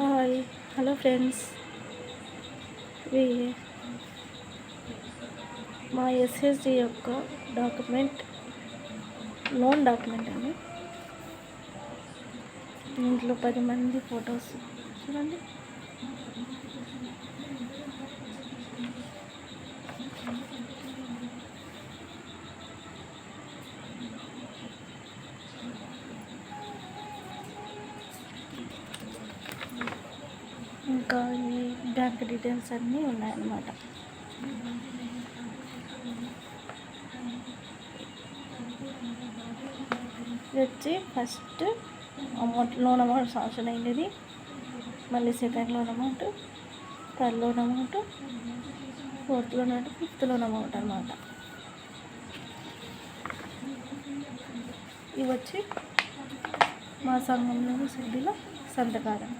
Hi hello friends. ఇవి మా SSD యొక్క డాక్యుమెంట్ లోన్ డాక్యుమెంట్ అండి. ఇంట్లో పది మంది ఫొటోస్. చూడండి. ఇంకా ఈ బ్యాంక్ డీటెయిల్స్ అన్నీ ఉన్నాయన్నమాట. ఇది వచ్చి first amount loan amount sanction అయింది మళ్ళీ second loan amount third loan amount fourth loan amount fifth loan amount అనమాట ఇవి వచ్చి మా సంఘంలోని సభ్యుల సంతకాలం.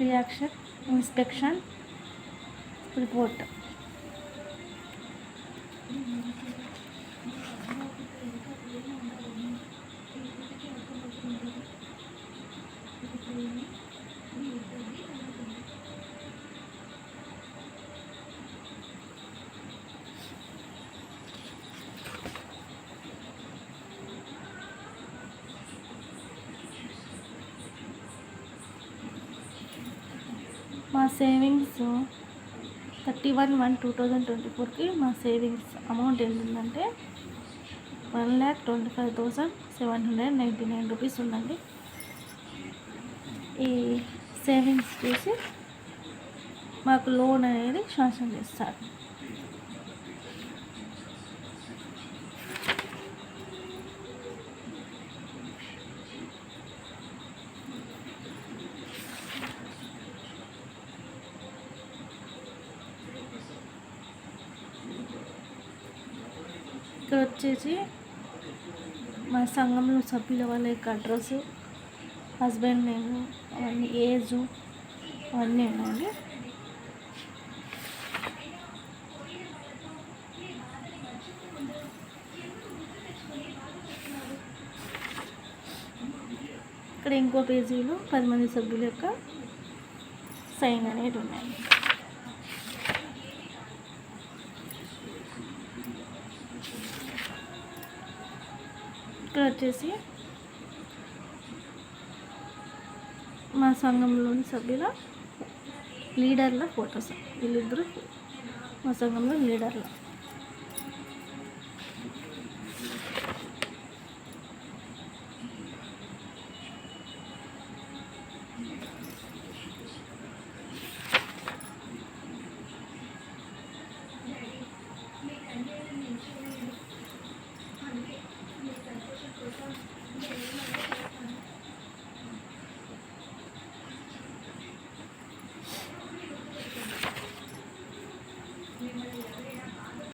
रिएक्शन इंस्पेक्शन रिपोर्ट మా savings thirty one one two thousand twenty ఫోర్కి మా సేవింగ్స్ అమౌంట్ ఎంత ఉందంటే one lakh twenty five thousand seven hundred ninety nine rupees ఉందండి. ఈ సేవింగ్స్ చేసి మాకు లోన్ అనేది శాంక్షన్ చేస్తారు. ఇక్కడ వచ్చేసి మా సంఘంలో సభ్యుల వాళ్ళ యొక్క అడ్రస్ హస్బెండ్ నేమ్ అవన్నీ ఏజు అవన్నీ ఉన్నాయండి. ఇక్కడ ఇంకో పేజీలో పది మంది సభ్యుల యొక్క సైన్ అనేది ఉన్నాయి ఇక్కడ వచ్చేసి మా సంఘంలోని సభ్యుల లీడర్ల ఫొటోస్. వీళ్ళిద్దరూ మా సంఘంలో లీడర్లు.